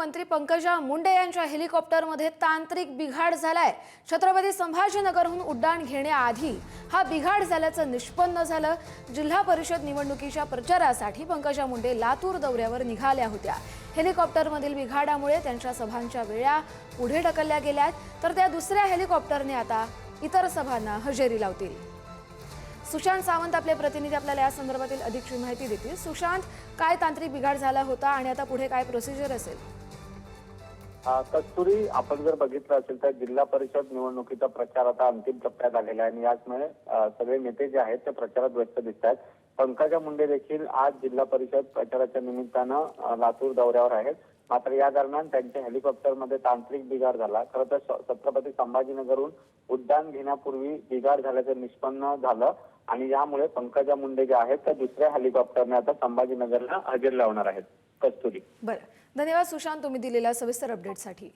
मंत्री पंकजा मुंडे यांच्या हेलिकॉप्टरमध्ये तांत्रिक बिघाड झालाय. छत्रपती संभाजीनगरहून उड्डाण घेण्याआधी हा बिघाड झाल्याचं निष्पन्न झालं. जिल्हा परिषद निवडणुकीच्या प्रचारासाठी पंकजा मुंडे लातूर दौऱ्यावर निघाल्या होत्या. हेलिकॉप्टरमधील बिघाडामुळे त्यांच्या सभांच्या वेळा पुढे ढकलल्या गेल्यात. तर त्या दुसऱ्या हेलिकॉप्टरने आता इतर सभांना हजेरी लावतील. सुशांत सावंत आपले प्रतिनिधी आपल्याला या संदर्भातील अधिकची माहिती देतील. सुशांत काय तांत्रिक बिघाड झाला होता आणि आता पुढे काय प्रोसिजर असेल? कस्तुरी आपण जर बघितलं असेल तर जिल्हा परिषद निवडणुकीचा प्रचार आता अंतिम टप्प्यात आलेला आहे आणि याचमुळे सगळे नेते जे आहेत ते प्रचारात व्यस्त दिसत आहेत. पंकजा मुंडे देखील आज जिल्हा परिषद प्रचाराच्या निमित्तानं लातूर दौऱ्यावर आहेत. मात्र या दरम्यान त्यांच्या हेलिकॉप्टरमध्ये तांत्रिक बिघाड झाला. खरं तर छत्रपती संभाजीनगरहून उड्डाण घेण्यापूर्वी बिघाड झाल्याचं निष्पन्न झालं आणि यामुळे पंकजा मुंडे जे आहेत त्या दुसऱ्या हेलिकॉप्टरने आता संभाजीनगरला हजेर लावणार आहेत. कस्तुरी. बरं. धन्यवाद सुशांत तुम्ही दिलेल्या सविस्तर अपडेटसाठी